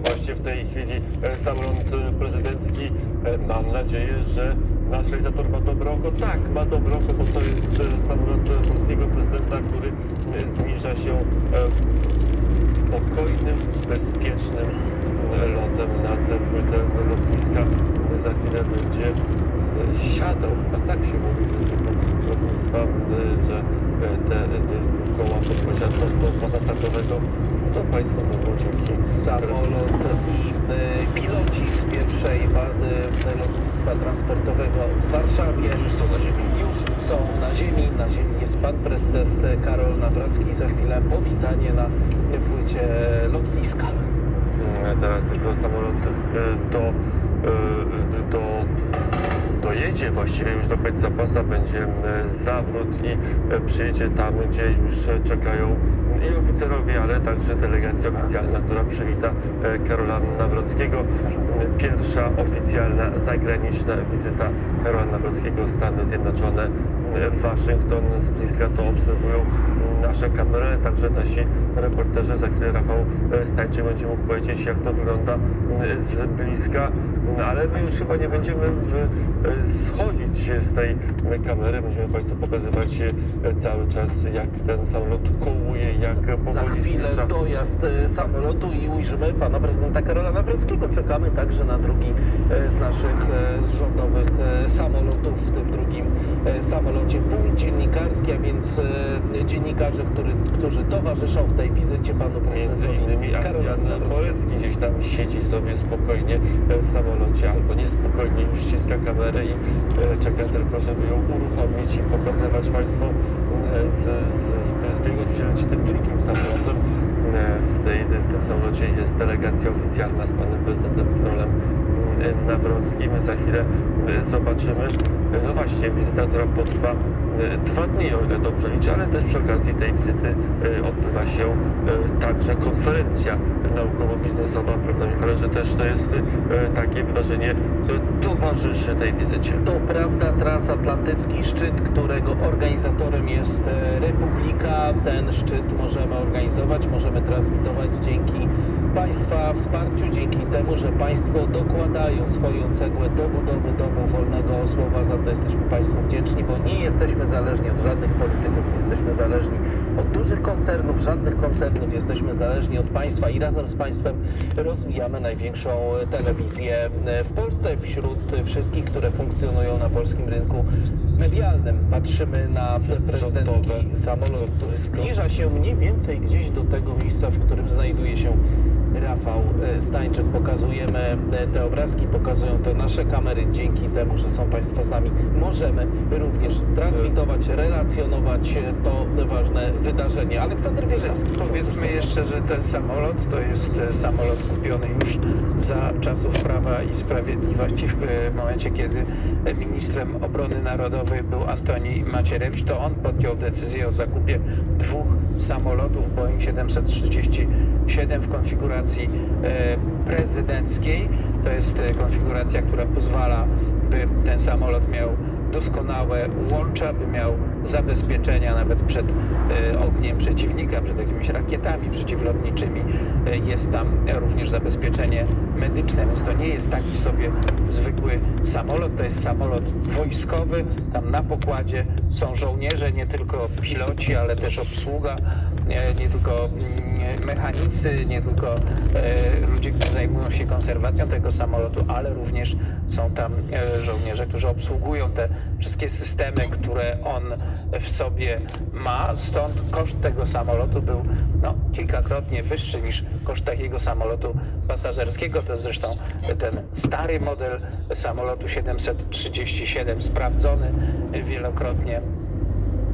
Właśnie w tej chwili e, samolot e, prezydencki. E, Mam nadzieję, że nasz realizator ma dobre oko. Tak, ma dobre oko, bo to jest samolot polskiego prezydenta, który zniża się spokojnym, bezpiecznym lotem nad płytę lotniska. Za chwilę będzie siadał, chyba tak się mówi w języku lotnictwa, e, że e, te e, koła podpoziadło do pasa startowego, to Państwo mogą dzięki Samolot i piloci z pierwszej bazy lotnictwa transportowego w Warszawie już są na ziemi. już są na ziemi. Na ziemi jest pan prezydent Karol Nawrocki. Za chwilę powitanie na płycie lotniska. Mm, Teraz tylko samolot do, do, dojedzie właściwie już do końca pasa, będzie e, zawrót i e, przyjedzie tam, gdzie już e, czekają i oficerowie, ale także delegacja oficjalna, która przywita Karola Nawrockiego. Mm, Pierwsza oficjalna zagraniczna wizyta Karola Nawrockiego w Stany Zjednoczone Waszyngton. Z bliska to obserwują nasze kamery, także nasi reporterzy. Za chwilę Rafał e, Stańczyk będzie mógł powiedzieć, jak to wygląda e, z bliska, ale my już chyba nie będziemy e, schodzić z tej kamery. Będziemy Państwu pokazywać cały czas, jak ten samolot kołuje, jak Za powoli chwilę zbliża. dojazd samolotu i ujrzymy pana prezydenta Karola Nawrockiego. Czekamy także na drugi z naszych z rządowych samolotów, w tym drugim e, samolocie pól dziennikarski, a więc e, dziennikarze, który, którzy towarzyszą w tej wizycie panu Między prezydentowi innymi Karolowi Adrian Nawrockiemu. Polecki gdzieś tam siedzi sobie spokojnie e, w samolocie albo niespokojnie już ściska kamerę i e, czeka tylko, żeby ją uruchomić i pokazywać Państwu z, z, z, z biegu tym drugim samolotem. W, tej, w tym samolocie jest delegacja oficjalna z panem prezydentem Karolem e, Nawrockim. Za chwilę e, zobaczymy. No właśnie, wizyta, która potrwa e, dwa dni, o ile dobrze liczę, ale też przy okazji tej wizyty e, odbywa się także konferencja naukowo-biznesowa, prawda Michale, że też to jest takie wydarzenie, które towarzyszy tej wizycie. To prawda, transatlantycki szczyt, którego organizatorem jest e, Republika. Ten szczyt możemy organizować, możemy transmitować dzięki Państwa wsparciu, dzięki temu, że Państwo dokładają swoją cegłę do budowy domu wolnego słowa. Za to jesteśmy Państwu wdzięczni, bo nie jesteśmy zależni od żadnych polityków, nie jesteśmy zależni od dużych koncernów, żadnych koncernów, jesteśmy zależni od Państwa i razem z Państwem rozwijamy największą telewizję w Polsce wśród wszystkich, które funkcjonują na polskim rynku medialnym. Patrzymy na prezydencki samolot, który zbliża się mniej więcej gdzieś do tego miejsca, w którym znajduje się Rafał e, Stańczyk. Pokazujemy e, te obrazki, pokazują to nasze kamery. Dzięki temu, że są Państwo z nami, możemy również transmitować, relacjonować e, to ważne wydarzenie. Aleksander Wierzymski. Powiedzmy jeszcze, że ten samolot to jest samolot kupiony już za czasów Prawa i Sprawiedliwości w momencie, kiedy ministrem obrony narodowej był Antoni Macierewicz, to on podjął decyzję o zakupie dwóch samolotów Boeing 737 w konfiguracji e, prezydenckiej. To jest e, konfiguracja, która pozwala, by ten samolot miał doskonałe łącza, by miał zabezpieczenia nawet przed e, ogniem przeciwnika, przed jakimiś rakietami przeciwlotniczymi. E, jest tam również zabezpieczenie medyczne, więc to nie jest taki sobie zwykły samolot, to jest samolot wojskowy. Tam na pokładzie są żołnierze, nie tylko piloci, ale też obsługa, nie, nie tylko mm, mechanicy, nie tylko e, ludzie, którzy zajmują się konserwacją tego samolotu, ale również są tam żołnierze, którzy obsługują te wszystkie systemy, które on w sobie ma. Stąd koszt tego samolotu był no, kilkakrotnie wyższy niż koszt takiego samolotu pasażerskiego. To zresztą ten stary model samolotu 737, sprawdzony wielokrotnie.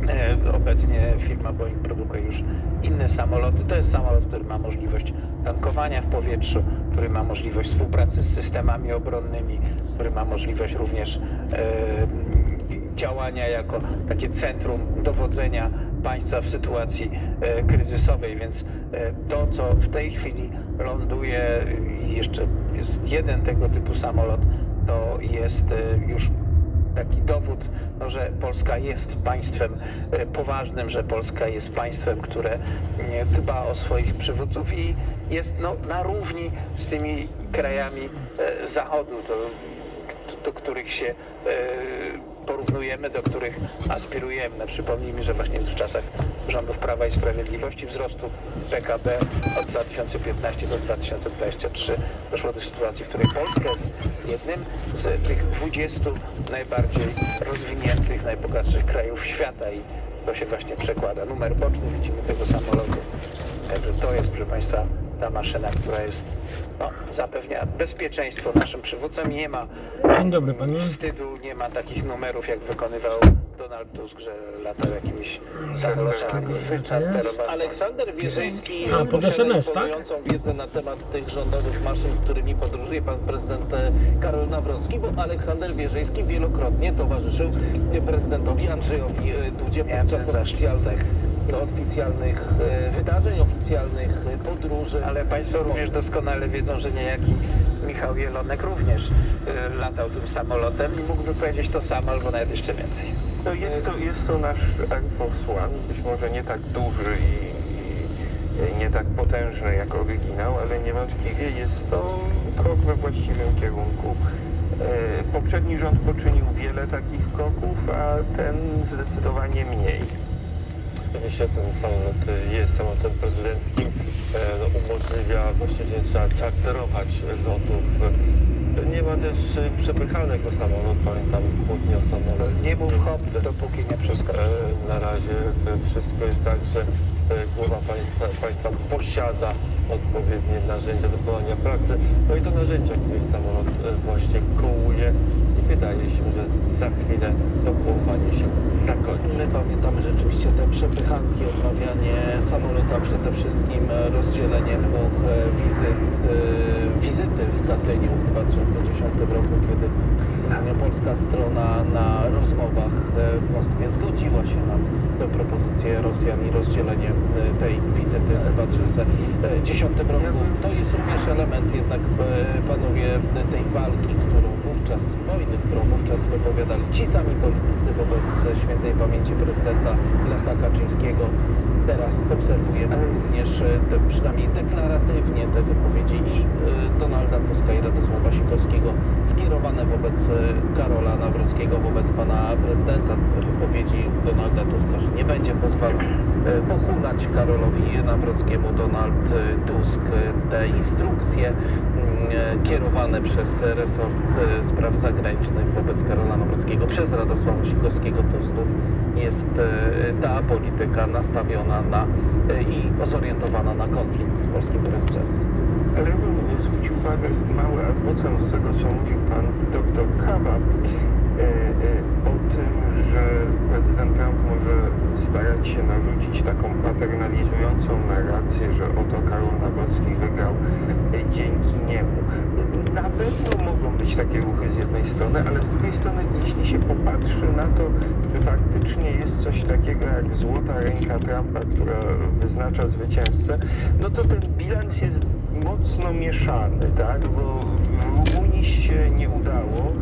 E, Obecnie firma Boeing produkuje już inne samoloty. To jest samolot, który ma możliwość tankowania w powietrzu, który ma możliwość współpracy z systemami obronnymi, który ma możliwość również e, działania jako takie centrum dowodzenia państwa w sytuacji e, kryzysowej, więc e, to, co w tej chwili ląduje, jeszcze jest jeden tego typu samolot, to jest e, już taki dowód, no, że Polska jest państwem poważnym, że Polska jest państwem, które dba o swoich przywódców i jest no, na równi z tymi krajami Zachodu, to, do których się porównujemy, do których aspirujemy. No, przypomnijmy, że właśnie w czasach rządów Prawa i Sprawiedliwości wzrostu PKB od 2015 do 2023 doszło do sytuacji, w której Polska jest jednym z tych 20 najbardziej rozwiniętych, najbogatszych krajów świata i to się właśnie przekłada. Numer boczny widzimy tego samolotu. Także to jest, proszę Państwa, ta maszyna, która jest, no, zapewnia bezpieczeństwo naszym przywódcom. Nie ma Dzień dobry panu. wstydu, nie ma takich numerów, jak wykonywał Donald Tusk, że latał jakimiś samolotami wyczarterowanymi. Aleksander Wierzyński A, pod posiada SMS, tak? imponującą wiedzę na temat tych rządowych maszyn, z którymi podróżuje pan prezydent e, Karol Nawrocki, bo Aleksander Wierzyński wielokrotnie towarzyszył e, prezydentowi Andrzejowi e, Dudzie Miałem podczas zaszczyt, oficjalnych, oficjalnych e, wydarzeń, oficjalnych e, podróży. Ale Państwo również doskonale wiedzą, że niejaki Michał Jelonek również y, latał tym samolotem i mógłby powiedzieć to samo, albo nawet jeszcze więcej. No jest to, jest to nasz Air Force One, być może nie tak duży i, i nie tak potężny jak oryginał, ale niewątpliwie jest to krok we właściwym kierunku. E, Poprzedni rząd poczynił wiele takich kroków, a ten zdecydowanie mniej. Oczywiście ten samolot y, jest samolotem prezydenckim, e, no, umożliwia właśnie, że nie trzeba czarterować lotów. E, Nie ma też y, przepychanego samolot, pamiętam kłótnie o samolot. Nie mów hop, dopóki nie przeskoczy. E, Na razie e, wszystko jest tak, że e, głowa państwa, państwa posiada odpowiednie narzędzia do wykonania pracy. No i to narzędzia, któryś samolot e, właśnie kołuje i wydaje się, że za chwilę to kołowanie się zakończy. My pamiętamy rzeczywiście te przepychanki, odmawianie samolotu, a przede wszystkim e, rozdzielenie dwóch e, wizyt, e, wizyty w Katyniu w 2010 roku, kiedy e, polska strona na rozmowach e, w Moskwie zgodziła się na tę propozycję Rosjan i rozdzielenie e, tej wizyty w 2010 roku. To jest również element jednak, e, panowie, tej walki, którą wówczas, wojny, którą wówczas wypowiadali ci sami politycy wobec świętej pamięci prezydenta Lecha Kaczyńskiego. Teraz obserwujemy również e, te, przynajmniej deklaratywnie te wypowiedzi i e, Donalda Tuska i Radosława Sikorskiego skierowane wobec e, Karola Nawrockiego, wobec pana prezydenta. Wypowiedzi Donalda Tuska, że nie będzie pozwalał pochulać Karolowi Nawrockiemu. Donald Tusk te instrukcje kierowane przez resort e, spraw zagranicznych wobec Karola Nawrockiego przez Radosława Sikorskiego to znów jest e, ta polityka nastawiona na e, i zorientowana na konflikt z polskim prezydentem. Ale ja bym zwrócił uwagę mały adwocem do tego, co mówił pan dr Kawa e, e, tym, że prezydent Trump może starać się narzucić taką paternalizującą narrację, że oto Karol Nawrocki wygrał e, dzięki niemu. Na pewno mogą być takie ruchy z jednej strony, ale z drugiej strony, jeśli się popatrzy na to, że faktycznie jest coś takiego jak złota ręka Trumpa, która wyznacza zwycięzcę, no to ten bilans jest mocno mieszany, tak? Bo się nie udało.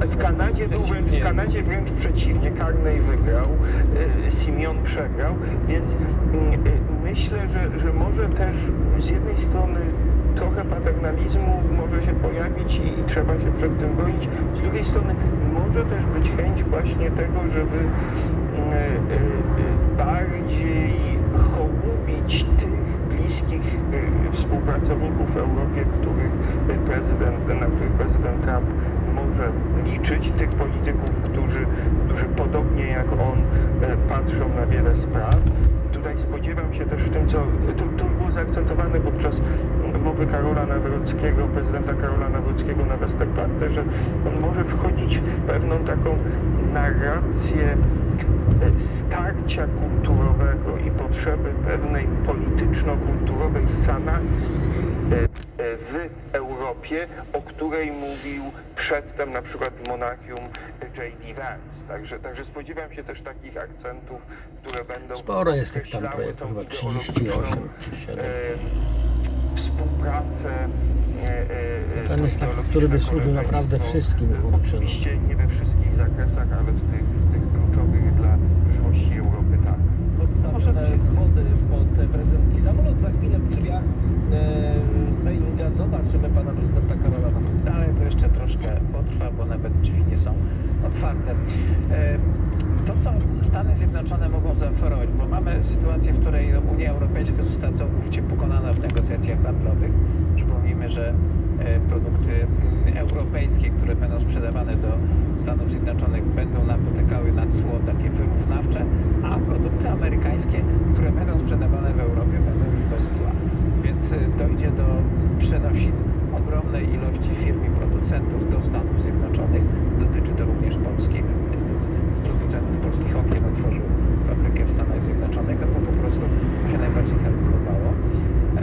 W Kanadzie, był wręcz, w Kanadzie wręcz przeciwnie, Carney wygrał, e, Simeon przegrał, więc mm, e, myślę, że, że może też z jednej strony trochę paternalizmu może się pojawić i, i trzeba się przed tym bronić. Z drugiej strony może też być chęć właśnie tego, żeby mm, e, bardziej hołubić tych bliskich e, współpracowników w Europie, których e, prezydent, na których prezydent Trump może liczyć, tych polityków, którzy, którzy podobnie jak on e, patrzą na wiele spraw. Tutaj spodziewam się też w tym, co zaakcentowane podczas mowy Karola Nawrockiego, prezydenta Karola Nawrockiego na Westerplatte, że on może wchodzić w pewną taką narrację e, starcia kulturowego i potrzeby pewnej polityczno-kulturowej sanacji e, Europie, o której mówił przedtem na przykład w Monachium J.D. Vance. Także, także spodziewam się też takich akcentów, które będą Sporo jest tych tam projektów, chyba 38 ideologiczną, czy 7. e, współpracę e, e, pan jest taki, który by służył naprawdę wszystkim, kurczę, no. Oczywiście nie we wszystkich zakresach, ale w tych, w tych kluczowych Podstawione schody pod prezydencki samolot. Za chwilę w drzwiach e, Boeinga zobaczymy pana prezydenta Karola Nawrockiego. Ale to jeszcze troszkę potrwa, bo nawet drzwi nie są otwarte. E, To, co Stany Zjednoczone mogą zaoferować, bo mamy sytuację, w której Unia Europejska została całkowicie pokonana w negocjacjach handlowych. Przypomnijmy, że e, produkty mm, europejskie, które będą sprzedawane do Stanów Zjednoczonych, będą napotykały na cło takie wyrównawcze, a produkty amerykańskie, które będą sprzedawane w Europie, będą już bez cła. Więc e, dojdzie do przenosin ogromnej ilości firm i producentów do Stanów Zjednoczonych. Dotyczy to również Polski. Jeden z producentów polskich okien otworzył fabrykę w Stanach Zjednoczonych, no bo po prostu to się najbardziej kalkulowało. E,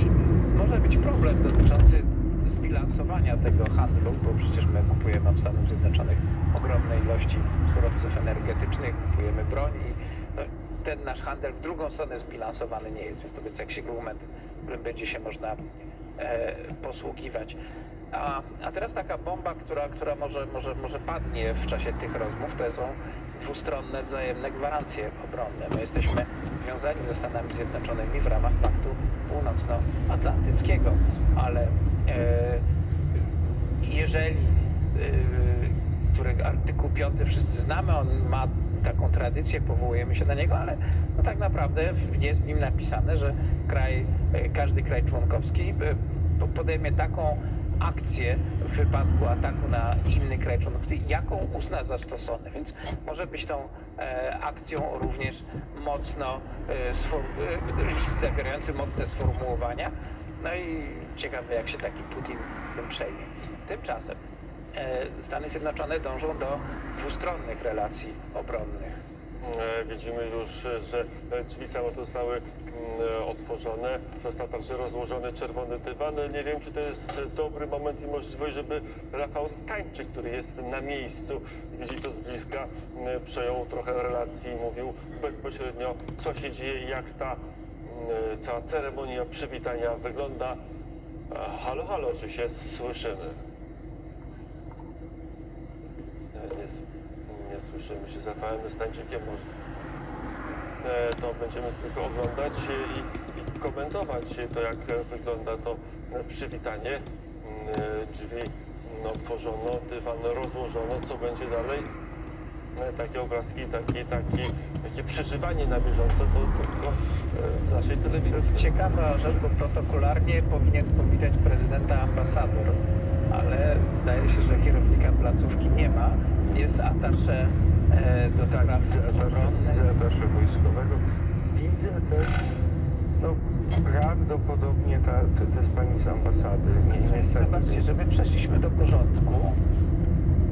I może być problem dotyczący zbilansowania tego handlu, bo przecież my kupujemy od Stanów Zjednoczonych ogromne ilości surowców energetycznych, kupujemy broń i no, ten nasz handel w drugą stronę zbilansowany nie jest. Więc to będzie jakiś argument, którym będzie się można e, posługiwać. A, a teraz taka bomba, która, która może, może, może padnie w czasie tych rozmów, to są dwustronne wzajemne gwarancje obronne. My jesteśmy związani ze Stanami Zjednoczonymi w ramach Paktu Północnoatlantyckiego, ale e, jeżeli y, którego artykuł 5 wszyscy znamy, on ma taką tradycję, powołujemy się na niego, ale no tak naprawdę jest w nim napisane, że kraj, y, każdy kraj członkowski y, po- podejmie taką akcję w wypadku ataku na inny kraj członkowski, jaką uzna za stosowne. Więc może być tą e, akcją również mocno e, e, list zawierający mocne sformułowania. No i ciekawe, jak się taki Putin tym przejmie. Tymczasem e, Stany Zjednoczone dążą do dwustronnych relacji obronnych. E, Widzimy już, że drzwi samolotu zostały mm, otworzone. Został także rozłożony czerwony dywan. Nie wiem, czy to jest dobry moment i możliwość, żeby Rafał Stańczyk, który jest na miejscu widzi to z bliska, m, przejął trochę relacji i mówił bezpośrednio, co się dzieje, jak ta cała ceremonia przywitania wygląda. E, Halo, halo, czy się słyszymy? Nie, nie, nie słyszymy się z Rafałem Stańczykiem. E, To będziemy tylko oglądać e, i, i komentować e, to, jak e, wygląda to e, przywitanie. Mm, e, Drzwi mm, otworzono, dywan rozłożono, co będzie dalej. E, Takie obrazki, takie, takie, takie przeżywanie na bieżąco to tylko e, w naszej To telewizji. jest ciekawa rzecz, bo protokolarnie powinien powitać prezydenta ambasador, ale zdaje się, że kierownika placówki nie ma. Jest atasze e, do Tak, spraw widzę atasze, wojskowego. Widzę też, no prawdopodobnie ta, te, te z pani z ambasady. Nie, niestety. Zobaczcie, że my przeszliśmy do porządku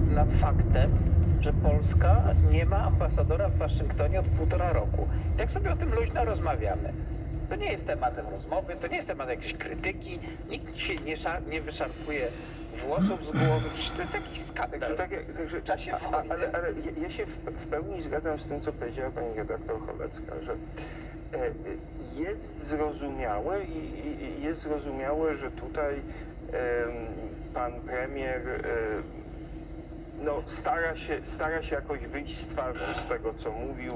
nad faktem, że Polska nie ma ambasadora w Waszyngtonie od półtora roku. I tak sobie o tym luźno rozmawiamy. To nie jest tematem rozmowy, to nie jest temat jakiejś krytyki, nikt się nie, nie wyszarpuje włosów z głowy, przecież to jest jakiś skandal. Tak, także, W czasie a- ale, ale ja- ja się w, w pełni zgadzam z tym, co powiedziała pani redaktor Cholecka, że e, e, jest zrozumiałe i, i, jest zrozumiałe, że tutaj em, pan premier e, no, stara, się, stara się jakoś wyjść z twarzą z tego, co mówił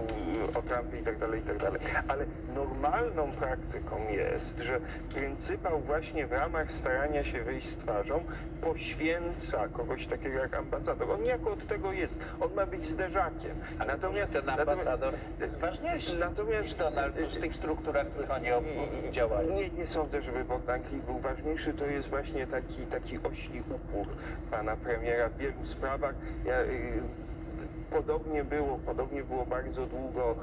y, o Trumpie i tak dalej, i tak dalej. Ale normalną praktyką jest, że pryncypał właśnie w ramach starania się wyjść z twarzą poświęca kogoś takiego jak ambasador. On niejako od tego jest. On ma być zderzakiem. Natomiast ten ambasador jest ważniejszy natomiast- niż Donald Tusk w tych strukturach, w których oni ob- działają. Nie, nie sądzę, żeby Bogdan Klik był ważniejszy. To jest właśnie taki, taki ośli upór pana premiera w wielu sprawach. Ja, y, Podobnie było, podobnie było bardzo długo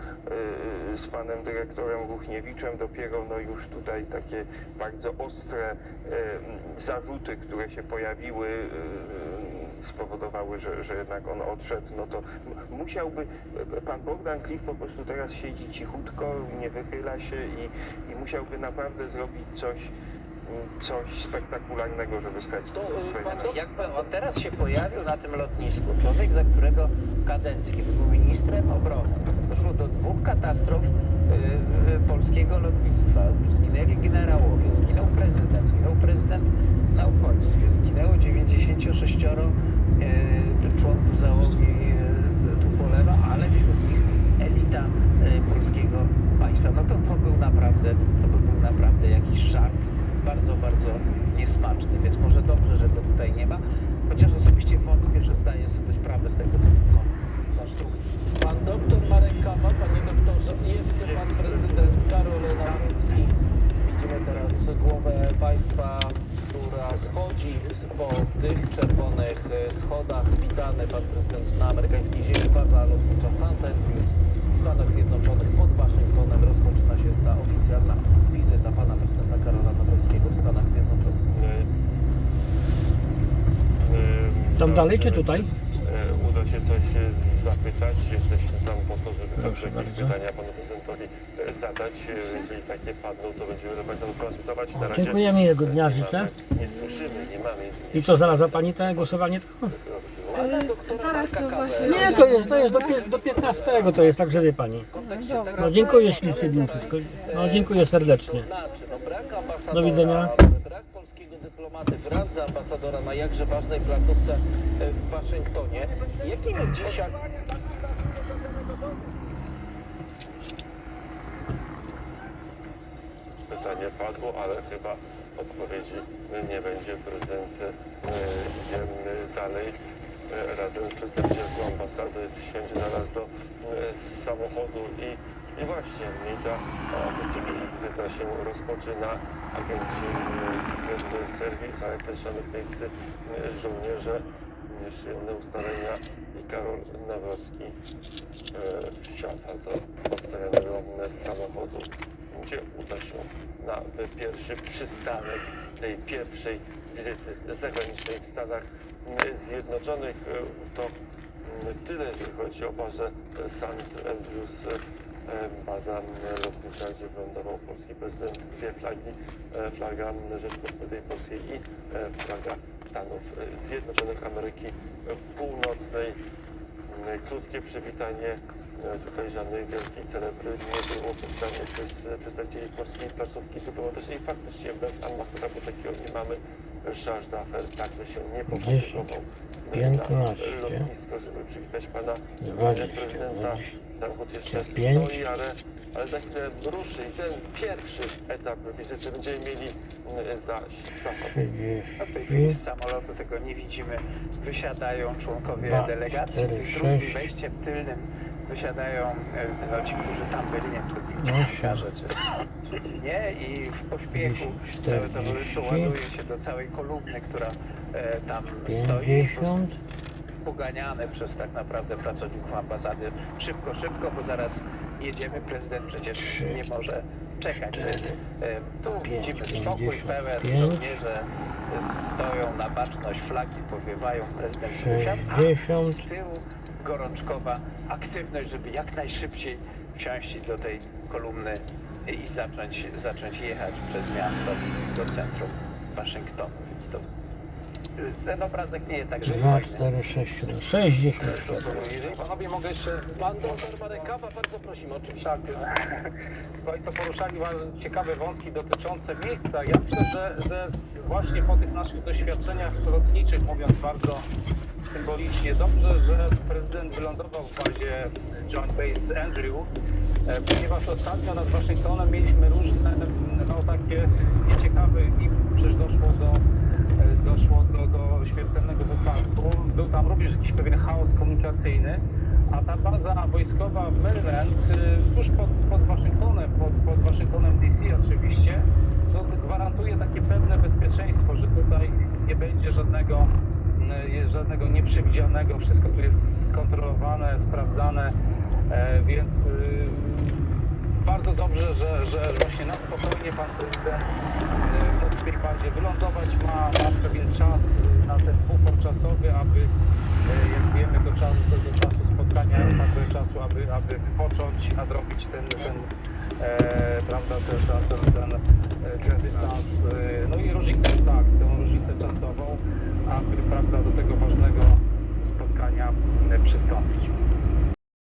y, z panem dyrektorem Ruchniewiczem. Dopiero no już tutaj takie bardzo ostre y, zarzuty, które się pojawiły, y, spowodowały, że, że jednak on odszedł. No to musiałby, pan Bogdan Klik po prostu teraz siedzi cichutko, nie wychyla się i, i musiałby naprawdę zrobić coś, coś spektakularnego, żeby stracić To, y, swoje pan- on teraz się pojawił na tym lotnisku, człowiek, za którego kadencji, kiedy był ministrem obrony, doszło do dwóch katastrof y, y, polskiego lotnictwa. Zginęli generałowie, zginął prezydent, zginął prezydent na uchodźstwie, zginął więc może dobrze, że go tutaj nie ma. Chociaż osobiście wątpię, że zdaje sobie sprawę z tego typu kon- konstrukcji. Pan doktor Marek Kawa, jest pan prezydent Karol Nawrocki. Widzimy teraz głowę państwa, która schodzi po tych czerwonych e, schodach. Witany pan prezydent na amerykańskiej ziemi, baza lotnicza St. Andrews w Stanach Zjednoczonych. Pod Waszyngtonem rozpoczyna się ta oficjalna wizyta pana prezydenta Karola Nawrockiego w Stanach Zjednoczonych. Tam dalej, czy tutaj? e, Uda się coś e, zapytać. Jesteśmy tam po to, żeby także jakieś pytania panu prezydentowi e, zadać. Jeżeli takie padną, to będziemy do państwa transmitować. Na razie Dziękujemy, miłego dnia nie życzę. Nie słyszymy, nie mamy. I co, zaraz za pani te głosowanie? To? Zaraz to właśnie- Nie, to jest, to jest do, pie- do 15 to jest, także wie pani. No dziękuję ślicznie mimo wszystko. No dziękuję serdecznie. Znaczy, no brak ambasadora, Do widzenia. brak polskiego dyplomaty w randze ambasadora na jakże ważnej placówce e, w Waszyngtonie. Jakimi dzisiaj... Pytanie padło, ale chyba odpowiedzi nie będzie. Prezydent e, idzie e, dalej razem z przedstawicielką ambasady, wsiądzie zaraz do e, samochodu i, i właśnie ta oficjalna wizyta się rozpoczyna. Agenci e, Secret Service, ale też amerykańscy e, żołnierze, przyjemne ustalenia i Karol Nawrocki e, wsiada do postawionego samochodu, gdzie uda się na pierwszy przystanek tej pierwszej wizyty zagranicznej w Stanach Zjednoczonych. E, To mm, tyle, jeżeli chodzi o bazę St. Andrews. e, Baza lotnicza, gdzie wylądował polski prezydent. Dwie flagi, e, flaga Rzeczpospolitej Polskiej i e, flaga Stanów Zjednoczonych Ameryki Północnej. Krótkie przywitanie. E, Tutaj żadnej wielkiej celebry nie było powstane przez e, przedstawicieli polskiej placówki dyplomatycznej. Faktycznie bez ambasadora, bo takiego nie mamy. Charles Daffer także się nie pofatygował na 15, lotnisko, żeby przywitać pana e, 20, prezydenta. Samochód jeszcze 25. stoi, ale, ale za chwilę ruszy i ten pierwszy etap wizyty będziemy mieli mm, za, za sobą. A w tej chwili z samolotu tego nie widzimy. Wysiadają członkowie delegacji. sześć. wejściem tylnym wysiadają e, no, ci, którzy tam byli. Nie wiem, czy to byli No, dziennikarze, czy, nie. I w pośpiechu całe towarzystwo 40. ładuje się do całej kolumny, która e, tam stoi. 50. poganiane przez tak naprawdę pracowników ambasady szybko, szybko, bo zaraz jedziemy. Prezydent przecież nie może czekać, więc e, tu widzimy spokój pełen, żołnierze stoją na baczność, flagi powiewają, prezydent Sześćdziesiąt. z tyłu gorączkowa aktywność, żeby jak najszybciej wsiąść do tej kolumny i zacząć, zacząć jechać przez miasto do centrum Waszyngtonu, więc to ten obrazek nie jest tak 2, fajny. 4, 6, 7, 60. Jeżeli panowie mogę jeszcze Pan doktor Marek Kawa, bardzo prosimy, oczywiście. tak, Państwo poruszali wa- ciekawe wątki dotyczące miejsca. Ja myślę, że, że właśnie po tych naszych doświadczeniach lotniczych, mówiąc bardzo symbolicznie, dobrze, że prezydent wylądował w bazie Joint Base Andrew, e, ponieważ ostatnio nad Waszyngtonem mieliśmy różne, no takie nieciekawe i przecież doszło do e, doszło do, do śmiertelnego wypadku. Był tam również jakiś pewien chaos komunikacyjny, a ta baza wojskowa w Maryland, y, tuż pod, pod Waszyngtonem, pod, pod Waszyngtonem DC oczywiście, no, gwarantuje takie pewne bezpieczeństwo, że tutaj nie będzie żadnego, żadne, żadnego nieprzewidzianego, wszystko tu jest skontrolowane, sprawdzane, e, więc y, bardzo dobrze, że, że właśnie na spokojnie pan prezydent y, mógł w tej bazie wylądować, ma, ma pewien czas na ten bufor czasowy, aby y, jak wiemy do czasu, do, do czasu spotkania ma trochę czasu, aby, aby wypocząć, nadrobić ten, ten e, prawda, ten, ten, ten, ten, ten dystans, no i różnicę, tak, tę różnicę czasową aby prawda, do tego ważnego spotkania przystąpić.